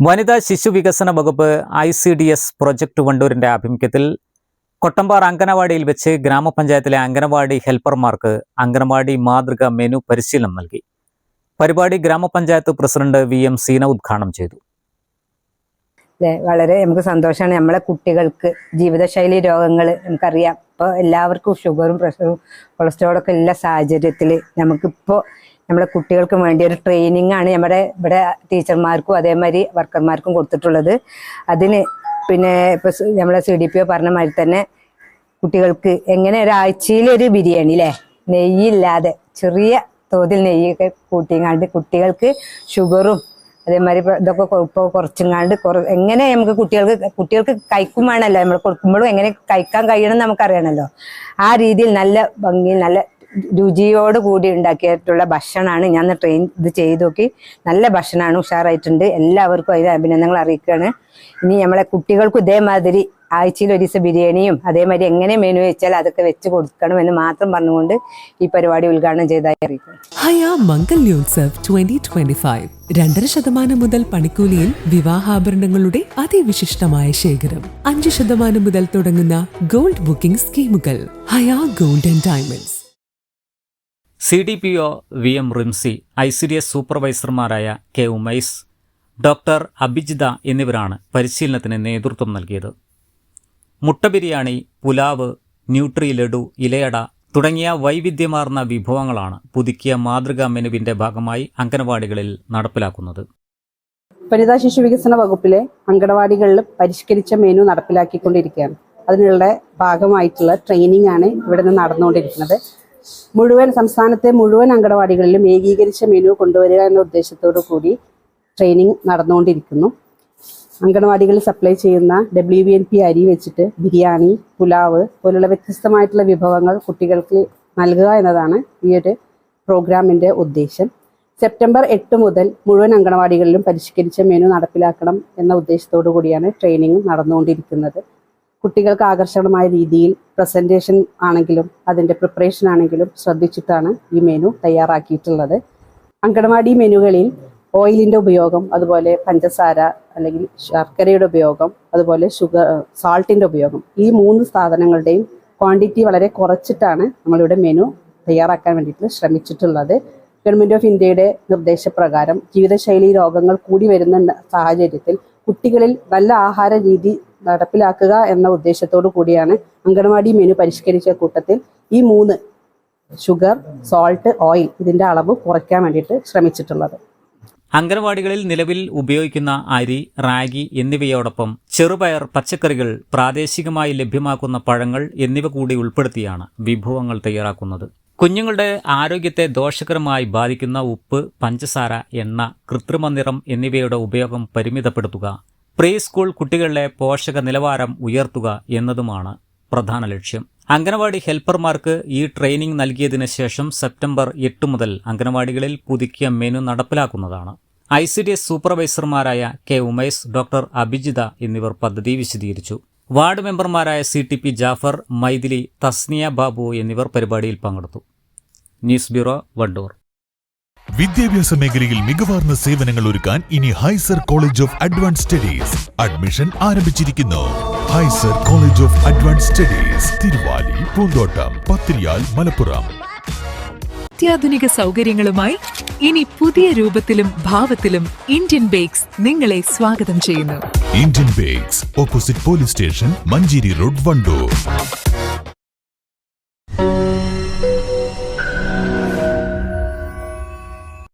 വനിതാ ശിശു വികസന വകുപ്പ് I C D S project വണ്ടൂരിന്റെ ആഭിമുഖ്യത്തിൽ കൊട്ടമ്പാർ അങ്കനവാടിയിൽ വെച്ച് ഗ്രാമപഞ്ചായത്തിലെ അങ്കനവാടി ഹെൽപ്പർമാർക്ക് അങ്കനവാടി മാതൃക മെനു പരിശീലനം നൽകി. പരിപാടി ഗ്രാമപഞ്ചായത്ത് പ്രസിഡന്റ് വി എം സീന ഉദ്ഘാടനം ചെയ്തു. വളരെ നമുക്ക് സന്തോഷമാണ്. നമ്മളെ കുട്ടികൾക്ക് ജീവിതശൈലി രോഗങ്ങൾ നമുക്കറിയാം. ഇപ്പോൾ എല്ലാവർക്കും ഷുഗറും പ്രഷറും കൊളസ്ട്രോളൊക്കെ ഉള്ള സാഹചര്യത്തിൽ നമുക്കിപ്പോൾ നമ്മളെ കുട്ടികൾക്ക് വേണ്ടി ഒരു ട്രെയിനിങ് ആണ് നമ്മുടെ ഇവിടെ ടീച്ചർമാർക്കും അതേമാതിരി വർക്കർമാർക്കും കൊടുത്തിട്ടുള്ളത്. അതിന് പിന്നെ ഇപ്പൊ നമ്മളെ സി ഡി പി ഒ പറഞ്ഞ മാതിരി തന്നെ കുട്ടികൾക്ക് എങ്ങനെ ഒരാഴ്ചയിൽ ഒരു ബിരിയാണി അല്ലേ നെയ്യില്ലാതെ ചെറിയ തോതിൽ നെയ്യൊക്കെ കൂട്ടിങ്ങാണ്ട് കുട്ടികൾക്ക് ഷുഗറും അതേമാതിരി ഇതൊക്കെ ഇപ്പോൾ ഇപ്പൊ കുറച്ചുങ്ങാണ്ട് കുറ എങ്ങനെ നമുക്ക് കുട്ടികൾക്ക് കുട്ടികൾക്ക് കഴിക്കും വേണമല്ലോ. നമ്മൾ കൊടുക്കുമ്പോഴും എങ്ങനെ കഴിക്കാൻ കഴിയണം നമുക്കറിയണമല്ലോ. ആ രീതിയിൽ നല്ല ഭംഗിയിൽ നല്ല രുചിയോട് കൂടി ഉണ്ടാക്കിയിട്ടുള്ള ഭക്ഷണമാണ് ഞാൻ ട്രെയിൻ ഇത് ചെയ്ത് നോക്കി. നല്ല ഭക്ഷണമാണ് ഉഷാറായിട്ടുണ്ട്. എല്ലാവർക്കും അതിന് അഭിനന്ദനങ്ങൾ അറിയിക്കുകയാണ്. ഇനി നമ്മളെ കുട്ടികൾക്കും ഇതേമാതിരി ആഴ്ചയിൽ ഒരു ദിവസം ബിരിയാണിയും അതേമാതിരി എങ്ങനെ മെനു വെച്ചാൽ അതൊക്കെ വെച്ച് കൊടുക്കണം എന്ന് മാത്രം പറഞ്ഞുകൊണ്ട് ഈ പരിപാടി ഉദ്ഘാടനം ചെയ്തതായി അറിയിക്കും രണ്ടര ശതമാനം മുതൽ പണിക്കൂലിയിൽ വിവാഹാഭരണങ്ങളുടെ അതിവിശിഷ്ടമായ ശേഖരം. അഞ്ച് ശതമാനം മുതൽ തുടങ്ങുന്ന ഗോൾഡ് ബുക്കിംഗ് സ്കീമുകൾ. Haya gold and diamonds. C D P O V M Rimsy I C D S സൂപ്പർവൈസർമാരായ K Umais doctor Abhijitha എന്നിവരാണ് പരിശീലനത്തിന് നേതൃത്വം നൽകിയത്. മുട്ട ബിരിയാണി പുലാവ് ന്യൂട്രി ലഡു ഇലയട തുടങ്ങിയ വൈവിധ്യമാർന്ന വിഭവങ്ങളാണ് പുതുക്കിയ മാതൃകാ മെനുവിന്റെ ഭാഗമായി അംഗനവാടികളിൽ നടപ്പിലാക്കുന്നത്. വനിതാ ശിശു വികസന വകുപ്പിലെ അംഗനവാടികളിൽ പരിഷ്കരിച്ച മെനു നടപ്പിലാക്കിക്കൊണ്ടിരിക്കുകയാണ്. അതിനുള്ള ഭാഗമായിട്ടുള്ള ട്രെയിനിങ് ആണ് ഇവിടെ നിന്ന് നടന്നുകൊണ്ടിരിക്കുന്നത്. മുഴുവൻ സംസ്ഥാനത്തെ മുഴുവൻ അങ്കണവാടികളിലും ഏകീകരിച്ച മെനു കൊണ്ടുവരിക എന്ന ഉദ്ദേശത്തോടു കൂടി ട്രെയിനിങ് നടന്നുകൊണ്ടിരിക്കുന്നു. അങ്കണവാടികളിൽ സപ്ലൈ ചെയ്യുന്ന ഡബ്ല്യു ബി എൻ പി അരി വെച്ചിട്ട് ബിരിയാണി പുലാവ് പോലുള്ള വ്യത്യസ്തമായിട്ടുള്ള വിഭവങ്ങൾ കുട്ടികൾക്ക് നൽകുക എന്നതാണ് ഈ ഒരു പ്രോഗ്രാമിന്റെ ഉദ്ദേശം. സെപ്റ്റംബർ എട്ട് മുതൽ മുഴുവൻ അങ്കണവാടികളിലും പരിഷ്കരിച്ച മെനു നടപ്പിലാക്കണം എന്ന ഉദ്ദേശത്തോടു കൂടിയാണ് ട്രെയിനിങ് നടന്നുകൊണ്ടിരിക്കുന്നത്. കുട്ടികൾക്ക് ആകർഷകമായ രീതിയിൽ പ്രസന്റേഷൻ ആണെങ്കിലും അതിന്റെ പ്രിപ്പറേഷൻ ആണെങ്കിലും ശ്രദ്ധിച്ചിട്ടാണ് ഈ മെനു തയ്യാറാക്കിയിട്ടുള്ളത്. അങ്കണവാടി മെനുകളിൽ ഓയിലിന്റെ ഉപയോഗം അതുപോലെ പഞ്ചസാര അല്ലെങ്കിൽ ശർക്കരയുടെ ഉപയോഗം അതുപോലെ ഷുഗർ സാൾട്ടിന്റെ ഉപയോഗം ഈ മൂന്ന് സാധനങ്ങളുടെയും ക്വാണ്ടിറ്റി വളരെ കുറച്ചിട്ടാണ് നമ്മളിവിടെ മെനു തയ്യാറാക്കാൻ വേണ്ടിയിട്ട് ശ്രമിച്ചിട്ടുള്ളത്. ഗവൺമെന്റ് ഓഫ് ഇന്ത്യയുടെ നിർദ്ദേശപ്രകാരം ജീവിതശൈലി രോഗങ്ങൾ കൂടി വരുന്ന സാഹചര്യത്തിൽ കുട്ടികളിൽ നല്ല ആഹാര രീതി നടപ്പിലാക്കുക എന്ന ഉദ്ദേശത്തോടു കൂടിയാണ് അംഗൻവാടി മെനു പരിഷ്കരിച്ച കൂട്ടത്തിൽ ഈ മൂന്ന് ഷുഗർ സോൾട്ട് ഓയിൽ ഇതിന്റെ അളവ് കുറയ്ക്കാൻ വേണ്ടിയിട്ട് ശ്രമിച്ചിട്ടുള്ളത്. അംഗനവാടികളിൽ നിലവിൽ ഉപയോഗിക്കുന്ന അരി റാഗി എന്നിവയോടൊപ്പം ചെറുപയർ പച്ചക്കറികൾ പ്രാദേശികമായി ലഭ്യമാക്കുന്ന പഴങ്ങൾ എന്നിവ കൂടി ഉൾപ്പെടുത്തിയാണ് വിഭവങ്ങൾ തയ്യാറാക്കുന്നത്. കുഞ്ഞുങ്ങളുടെ ആരോഗ്യത്തെ ദോഷകരമായി ബാധിക്കുന്ന ഉപ്പ് പഞ്ചസാര എണ്ണ കൃത്രിമ നിറം എന്നിവയുടെ ഉപയോഗം പരിമിതപ്പെടുത്തുക പ്രീ സ്കൂൾ കുട്ടികളുടെ പോഷക നിലവാരം ഉയർത്തുക എന്നതുമാണ് പ്രധാന ലക്ഷ്യം. അംഗനവാടി ഹെൽപ്പർമാർക്ക് ഈ ട്രെയിനിംഗ് നൽകിയതിനു ശേഷം സെപ്റ്റംബർ എട്ട് മുതൽ അംഗനവാടികളിൽ പുതുക്കിയ മെനു നടപ്പിലാക്കുന്നതാണ്. ഐ സി ഡി എസ് സൂപ്പർവൈസർമാരായ കെ ഉമേഷ് ഡോക്ടർ അഭിജിത എന്നിവർ പദ്ധതി വിശദീകരിച്ചു. വാർഡ് മെമ്പർമാരായ C T P Jafar Maithili Thasniya Babu എന്നിവർ പരിപാടിയിൽ പങ്കെടുത്തു. News bureau Wandoor. വിദ്യാഭ്യാസ മേഖലയിൽ മികവാർന്ന സേവനങ്ങൾ ഒരുക്കാൻ ഇനി Hycer college of advance studies admission ആരംഭിച്ചിരിക്കുന്നു. Hycer college of advance studies Thiruvali Poonthottam Pathiriyal Malappuram. അത്യാധുനിക സൗകര്യങ്ങളുമായി ഇനി പുതിയ രൂപത്തിലും ഭാവത്തിലും ഇന്ത്യൻ ബേക്സ് നിങ്ങളെ സ്വാഗതം ചെയ്യുന്നു. Indian bakes opposite police station Manjeri road Wandoor.